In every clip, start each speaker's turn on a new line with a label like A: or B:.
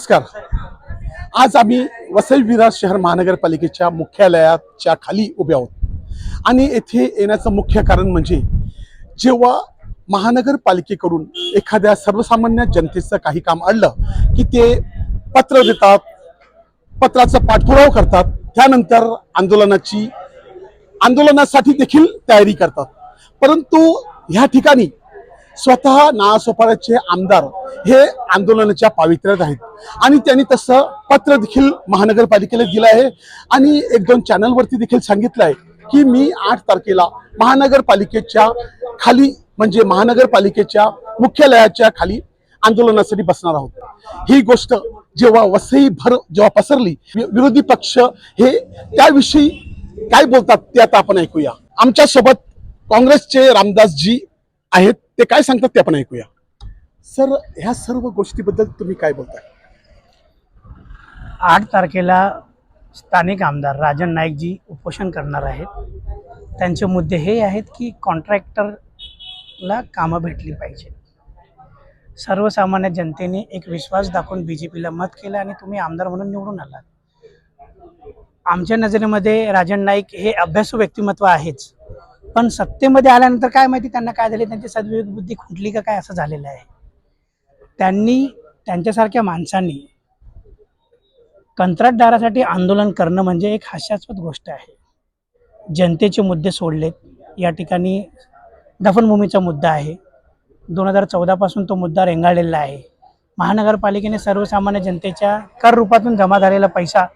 A: नमस्कार. आज आम्ही वसई विरार शहर महानगरपालिकेच्या मुख्यालयाच्या खाली उभे आहोत. आणि येथे येण्याचं मुख्य कारण म्हणजे जेव्हा महानगरपालिकेकडून एखाद्या सर्वसामान्य जनतेचं काही काम अडलं की ते पत्र देतात पत्राचा पाठपुरावा करतात त्यानंतर आंदोलनाची आंदोलनासाठी देखील तयारी करतात. परंतु ह्या ठिकाणी स्वतः नाळासोपाराचे आमदार हे आंदोलनाच्या पावित्र्यात आहेत. आणि त्यांनी तसं पत्र देखील महानगरपालिकेला दिलं आहे. आणि एक दोन चॅनलवरती देखील सांगितलं आहे की मी आठ तारखेला महानगरपालिकेच्या खाली म्हणजे महानगरपालिकेच्या मुख्यालयाच्या खाली आंदोलनासाठी बसणार आहोत. ही गोष्ट जेव्हा वसई भर जेव्हा पसरली विरोधी पक्ष हे त्याविषयी काय बोलतात ते आता आपण ऐकूया. आमच्यासोबत काँग्रेसचे रामदासजी आहेत ते काय सांगतात ते आपण ऐकूया. सर ह्या सर्व गोष्टीबद्दल तुम्ही काय बोलताय?
B: आठ तारखेला स्थानिक आमदार राजन नाईकजी उपोषण करणार आहेत. त्यांचे मुद्दे हे आहेत की कॉन्ट्रॅक्टरला कामं भेटली पाहिजे. सर्वसामान्य जनतेने एक विश्वास दाखवून बी जे पीला मत केलं आणि तुम्ही आमदार म्हणून निवडून आलात. आमच्या नजरेमध्ये राजन नाईक हे अभ्यासू व्यक्तिमत्व आहेच. पण सत्तेमध्ये आल्यानंतर काय माहिती त्यांना काय झाले त्यांची सद्विवेक बुद्धी खुंटली का काय असं झालेलं आहे. त्यांनी त्यांच्यासारख्या माणसांनी कंत्राटदारासाठी आंदोलन करणं म्हणजे एक हास्यास्पद गोष्ट आहे. जनतेचे मुद्दे सोडलेत. या ठिकाणी दफनभूमीचा मुद्दा आहे. दोन हजार चौदापासून तो मुद्दा रेंगाळलेला आहे. महानगरपालिकेने सर्वसामान्य जनतेच्या कर रूपातून जमा झालेला पैसा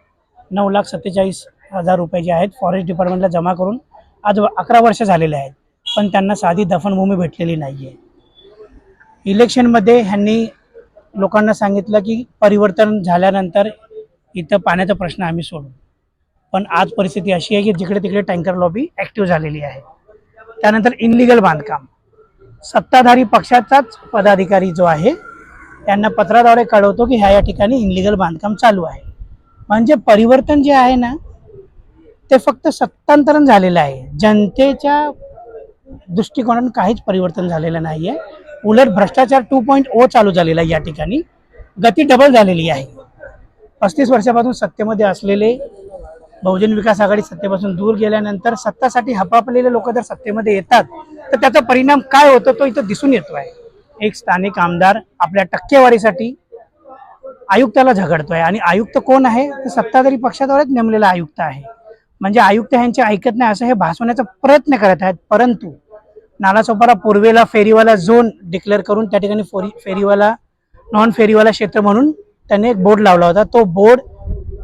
B: नऊ लाख सत्तेचाळीस हजार रुपये जे आहेत फॉरेस्ट डिपार्टमेंटला जमा करून आज अकरा वर्ष झालेले आहेत पण त्यांना साधी दफनभूमी भेटलेली नाही आहे इलेक्शनमध्ये ह्यांनी लोकांना सांगितलं की परिवर्तन झाल्यानंतर इथं पाण्याचा प्रश्न आम्ही सोडू. पण आज परिस्थिती अशी आहे की जिकडे तिकडे टँकर लॉबी ॲक्टिव्ह झालेली आहे. त्यानंतर इनलिगल बांधकाम. सत्ताधारी पक्षाचाच पदाधिकारी जो आहे त्यांना पत्राद्वारे कळवतो की ह्या या ठिकाणी इनलिगल बांधकाम चालू आहे. म्हणजे परिवर्तन जे आहे ना ते फक्त सत्तांतरण झालेलं आहे. जनतेच्या दृष्टिकोनातून काहीच परिवर्तन झालेलं नाही आहे उलट भ्रष्टाचार टू पॉईंट ओ चालू झालेला आहे या ठिकाणी. गती डबल झालेली आहे. पस्तीस वर्षापासून सत्तेमध्ये असलेले बहुजन विकास आघाडी सत्तेपासून दूर गेल्यानंतर सत्तासाठी हपापलेले लोक जर सत्तेमध्ये येतात तर त्याचा परिणाम काय होतो तो इथं दिसून येतो आहे एक स्थानिक आमदार आपल्या टक्केवारीसाठी आयुक्ताला झगडतोय. आणि आयुक्त कोण आहे? तर सत्ताधारी पक्षाद्वारेच नेमलेला आयुक्त आहे. म्हणजे आयुक्त ह्यांचे ऐकत नाही असं हे भासवण्याचा प्रयत्न करत आहेत. परंतु नालासोपारा पूर्वेला फेरीवाला झोन डिक्लेअर करून त्या ठिकाणी फोरी फेरीवाला नॉन फेरीवाला क्षेत्र म्हणून त्यांनी एक बोर्ड लावला होता. तो बोर्ड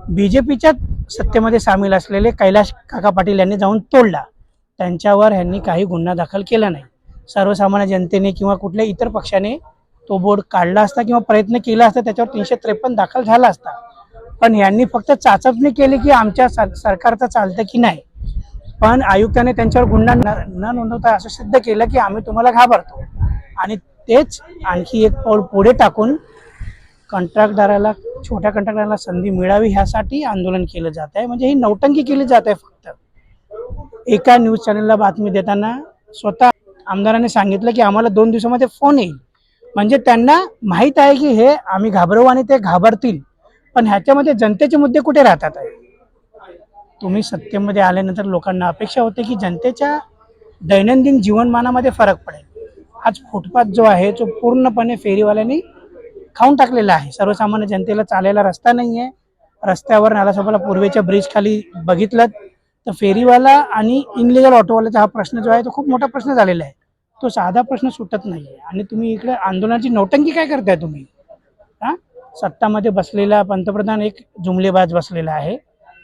B: बी जे पीच्या सत्तेमध्ये सामील असलेले कैलाश काका पाटील यांनी जाऊन तोडला. त्यांच्यावर ह्यांनी काही गुन्हा दाखल केला नाही. सर्वसामान्य जनतेने किंवा कुठल्या इतर पक्षाने तो बोर्ड काढला असता किंवा प्रयत्न केला असता त्याच्यावर तीनशे त्रेपन्न दाखल झाला असता. पण यांनी फक्त चाचपणी केली की आमच्या सर सरकारचं चालतं की नाही. पण आयुक्ताने त्यांच्यावर गुन्हा न न नोंदवता असं सिद्ध केलं की आम्ही तुम्हाला घाबरतो. आणि तेच आणखी एक पाऊल पुढे टाकून कंत्राटदाराला छोट्या कंत्राटदाराला संधी मिळावी ह्यासाठी आंदोलन केलं जात आहे म्हणजे ही नौटंकी केली जात आहे फक्त. एका न्यूज चॅनलला बातमी देताना स्वतः आमदाराने सांगितलं की आम्हाला दोन दिवसामध्ये फोन येईल. म्हणजे त्यांना माहीत आहे की हे आम्ही घाबरवू आणि ते घाबरतील. पण ह्याच्यामध्ये जनतेचे मुद्दे कुठे राहतात आहे तुम्ही सत्तेमध्ये आल्यानंतर लोकांना अपेक्षा होते की जनतेच्या दैनंदिन जीवनमानामध्ये फरक पडेल. आज फुटपाथ जो आहे तो पूर्णपणे फेरीवाल्यांनी खाऊन टाकलेला आहे. सर्वसामान्य जनतेला चालायला रस्ता नाही आहे रस्त्यावर नालासोबाला पूर्वेच्या ब्रिज खाली बघितलं तर फेरीवाला आणि इनलिगल ऑटोवाल्याचा हा प्रश्न जो आहे तो खूप मोठा प्रश्न झालेला आहे. तो साधा प्रश्न सुटत नाही आहे आणि तुम्ही इकडे आंदोलनाची नौटंकी काय करताय तुम्ही? सत्तामध्ये बसलेला पंतप्रधान एक जुमलेबाज बसलेला आहे.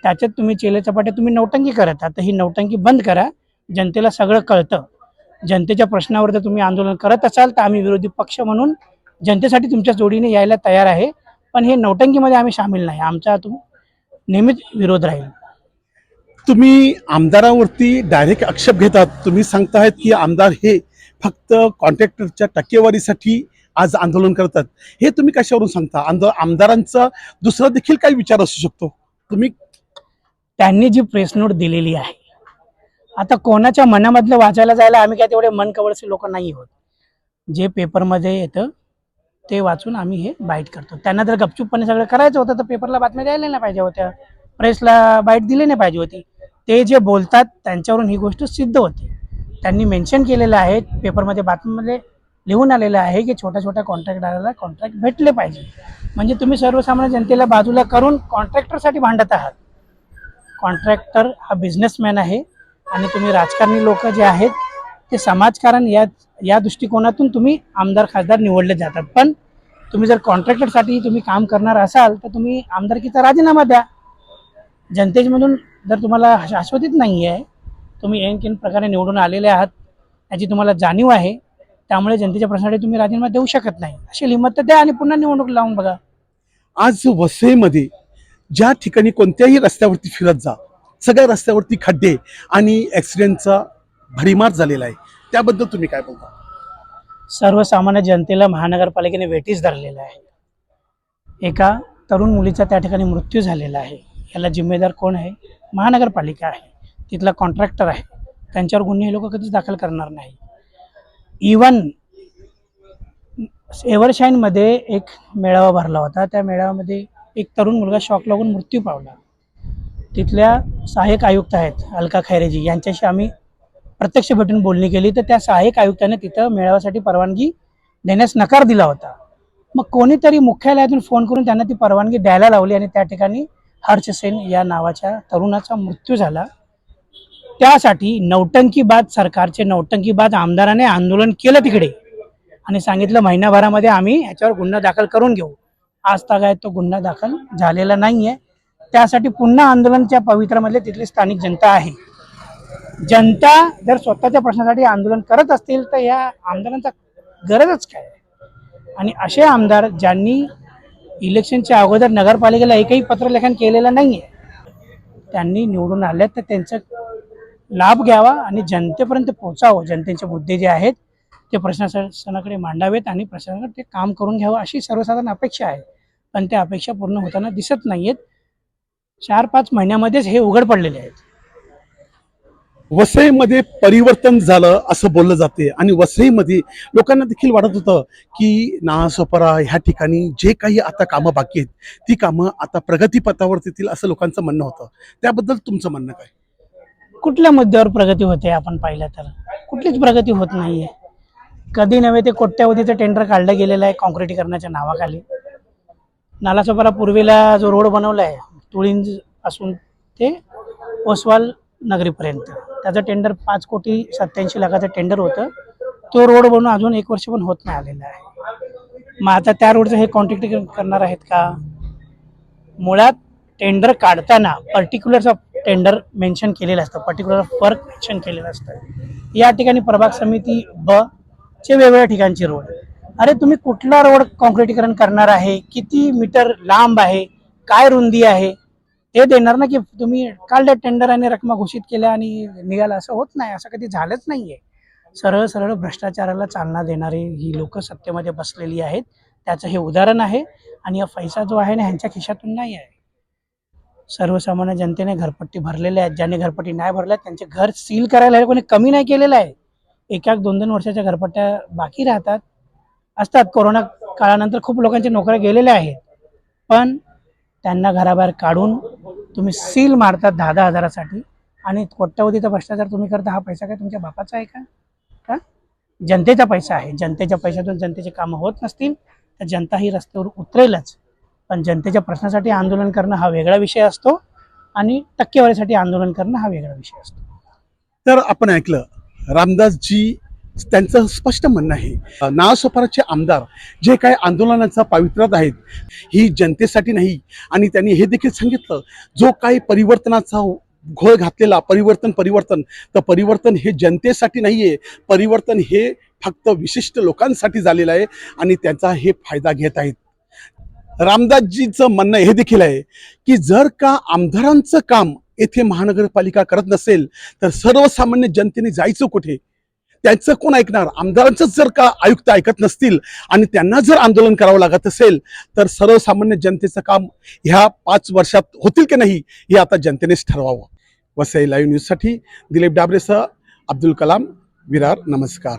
B: त्याच्यात तुम्ही चेले चपाटे तुम्ही नौटंकी करत आहात. तर ही नौटंकी बंद करा. जनतेला सगळं कळतं. जनतेच्या प्रश्नावर जर तुम्ही आंदोलन करत असाल तर आम्ही विरोधी पक्ष म्हणून जनतेसाठी तुमच्या जोडीने यायला तयार आहे. पण हे नौटंकीमध्ये आम्ही सामील नाही. आमचा तुम नेहमीच विरोध राहील.
A: तुम्ही आमदारावरती डायरेक्ट आक्षेप घेतात. तुम्ही सांगतायत की आमदार हे फक्त कॉन्ट्रॅक्टरच्या टक्केवारीसाठी आज आंदोलन करतात. हे तुम्ही कशावरून सांगता? आंदो आमदारांचा दुसरा देखील काही विचार असू शकतो. तुम्ही
B: त्यांनी जी प्रेस नोट दिलेली आहे. आता कोणाच्या मनामधलं वाचायला जायला आम्ही काय तेवढे मन कवळसे लोक नाही होत जे पेपरमध्ये येतं ते वाचून आम्ही हे बाईट करतो. त्यांना जर गपचूपपणे सगळं करायचं होतं तर पेपरला बातम्या द्यायला नाही पाहिजे होत्या. प्रेसला बाईट दिली नाही पाहिजे होती. ते जे बोलतात त्यांच्यावरून ही गोष्ट सिद्ध होते. त्यांनी मेन्शन केलेलं आहे पेपरमध्ये बातमीमध्ये लिहून आलेलं आहे की छोट्या छोट्या कॉन्ट्रॅक्टदाराला कॉन्ट्रॅक्ट भेटले पाहिजे. म्हणजे तुम्ही सर्वसामान्य जनतेला बाजूला करून कॉन्ट्रॅक्टरसाठी भांडत आहात. कॉन्ट्रॅक्टर हा बिझनेसमॅन आहे आणि तुम्ही राजकारणी लोक जे आहेत ते समाजकारण या या दृष्टिकोनातून तुम्ही आमदार खासदार निवडले जातात. पण तुम्ही जर कॉन्ट्रॅक्टरसाठी तुम्ही काम करणार असाल तर तुम्ही आमदारकीचा राजीनामा द्या. जनतेमधून जर तुम्हाला शाश्वतीत नाही आहे तुम्ही एन प्रकारे निवडून आलेले आहात याची तुम्हाला जाणीव आहे. त्यामुळे जनतेच्या प्रश्नासाठी तुम्ही राजीनामा देऊ शकत नाही. अशी हिंमत तर द्या आणि पुन्हा निवडणूक लावून बघा.
A: आज वसईमध्ये ज्या ठिकाणी कोणत्याही रस्त्यावरती फिरत जा सगळ्या रस्त्यावरती खड्डे आणि ॲक्सिडेंटचा भडीमार झालेला आहे त्याबद्दल तुम्ही काय बोलता?
B: सर्वसामान्य जनतेला महानगरपालिकेने वेटीस धरलेला आहे. एका तरुण मुलीचा त्या ठिकाणी मृत्यू झालेला आहे. याला जिम्मेदार कोण आहे? महानगरपालिका आहे. तिथला कॉन्ट्रॅक्टर आहे. त्यांच्यावर गुन्हे हे लोक कधीच दाखल करणार नाही. इवन एव्हरशाईनमध्ये एक मेळावा भरला होता. त्या मेळाव्यामध्ये एक तरुण मुलगा शॉक लागून मृत्यू पावला. तिथल्या सहाय्यक आयुक्त आहेत अलका खैरेजी. यांच्याशी आम्ही प्रत्यक्ष भेटून बोलणी केली. तर त्या सहाय्यक आयुक्ताने तिथं मेळाव्यासाठी परवानगी देण्यास नकार दिला होता. मग कोणीतरी मुख्यालयातून फोन करून त्यांना ती परवानगी द्यायला लावली आणि त्या ठिकाणी हर्ष सेन या नावाच्या तरुणाचा मृत्यू झाला. त्यासाठी नौटंकीबाद सरकारचे नौटंकीबाद आमदाराने आंदोलन केलं तिकडे. आणि सांगितलं महिनाभरामध्ये आम्ही ह्याच्यावर गुन्हा दाखल करून घेऊ. आज तागायत तो गुन्हा दाखल झालेला नाही आहे त्यासाठी पुन्हा आंदोलनच्या पवित्रामधले तिथली स्थानिक जनता आहे. जनता जर स्वतःच्या प्रश्नासाठी आंदोलन करत असतील तर या आमदारांचा गरजच काय? आणि असे आमदार ज्यांनी इलेक्शनच्या अगोदर नगरपालिकेला एकही पत्रलेखन केलेलं नाही आहे त्यांनी निवडून आले तर त्यांचं लाभ घ्यावा आणि जनतेपर्यंत पोचावं जनतेचे मुद्दे जे आहेत ते प्रशासनाकडे मांडावेत आणि प्रशासनाकडे ते काम करून घ्यावं अशी सर्वसाधारण अपेक्षा आहे. पण त्या अपेक्षा पूर्ण होताना दिसत नाहीयेत. चार पाच महिन्यामध्येच हे उघड पडलेले आहेत.
A: वसईमध्ये परिवर्तन झालं असं बोललं जाते आणि वसईमध्ये लोकांना देखील वाटत होतं की नासोपरा ह्या ठिकाणी जे काही आता कामं बाकी आहेत ती कामं आता प्रगतीपथावर येतील असं लोकांचं म्हणणं होतं. त्याबद्दल तुमचं म्हणणं काय?
B: कुठल्या मुद्द्यावर प्रगती होते आपण पाहिलं तर? कुठलीच प्रगती होत नाही आहे कधी नव्हे ते कोट्यावधीचं टेंडर काढलं गेलेलं आहे काँक्रिटीकरणाच्या नावाखाली. नालासोपारा पूर्वेला जो रोड बनवला आहे तुळिंजपासून ते ओसवाल नगरीपर्यंत. त्याचं टेंडर पाच कोटी सत्याऐंशी लाखाचं टेंडर होतं. तो रोड बनवून अजून एक वर्ष पण होत नाही आलेला आहे. मग आता त्या रोडचं हे कॉन्ट्रॅक्ट करणार आहेत का? मुळात टेंडर काढताना पर्टिक्युलरचा टेंडर मेन्शन केलेलं असतं. पर्टिक्युलर फर्क मेन्शन केलेलं असतं. या ठिकाणी प्रभाग समिती ब चे वेगवेगळ्या ठिकाणचे रोड अरे तुम्ही कुठला रोड कॉन्क्रिटीकरण करणार आहे? किती मीटर लांब आहे? काय रुंदी आहे? ते देणार ना की तुम्ही काल टेंडर आणि रकमा घोषित केल्या आणि निघाला. असं होत नाही. असं कधी झालंच नाही आहे सरळ सरळ भ्रष्टाचाराला चालना देणारी ही लोक सत्तेमध्ये बसलेली आहेत. त्याचं हे उदाहरण आहे. आणि हा पैसा जो आहे ना ह्यांच्या खिशातून नाही आहे. सर्वसामान्य जनतेने घरपट्टी भरलेल्या आहेत ज्यांनी घरपट्टी नाही भरल्या त्यांचे घर सील करायला कोणी कमी नाही केलेलं आहे. एक एक दोन दोन वर्षाच्या घरपट्ट्या बाकी राहतात. असतात. कोरोना काळानंतर खूप लोकांच्या नोकऱ्या गेलेल्या आहेत. पण त्यांना घराबाहेर काढून तुम्ही सील मारतात दहा दहा हजारासाठी. आणि कोट्यावधीचा भ्रष्टाचार तुम्ही करता हा पैसा काय तुमच्या बापाचा आहे का? का? जनतेचा पैसा आहे. जनतेच्या पैशातून जनतेचे कामं होत नसतील तर जनता ही रस्त्यावर उतरेलच. पण जनतेच्या प्रश्नासाठी आंदोलन करणं हा वेगळा विषय असतो आणि टक्केवारीसाठी आंदोलन करणं हा वेगळा विषय असतो.
A: तर आपण ऐकलं रामदासजी त्यांचं स्पष्ट म्हणणं आहे. नावसोपाराचे आमदार जे काय आंदोलनाचा पावित्र्यात आहेत ही जनतेसाठी नाही. आणि त्यांनी हे देखील सांगितलं जो काही परिवर्तनाचा घोळ घातलेला परिवर्तन परिवर्तन तर परिवर्तन हे जनतेसाठी नाही आहे परिवर्तन हे फक्त विशिष्ट लोकांसाठी झालेलं आहे आणि त्यांचा हे फायदा घेत आहेत. रामदासजीचं म्हणणं हे देखील आहे की जर का आमदारांचं काम येथे महानगरपालिका करत नसेल तर सर्वसामान्य जनतेने जायचं कुठे? त्यांचं कोण ऐकणार? आमदारांचंच जर का आयुक्त ऐकत नसतील आणि त्यांना जर आंदोलन करावं लागत असेल तर सर्वसामान्य जनतेचं काम ह्या पाच वर्षात होतील की नाही हे आता जनतेनेच ठरवावं. वसई लाईव्ह न्यूजसाठी दिलीप डाबरेसह अब्दुल कलाम विरार नमस्कार.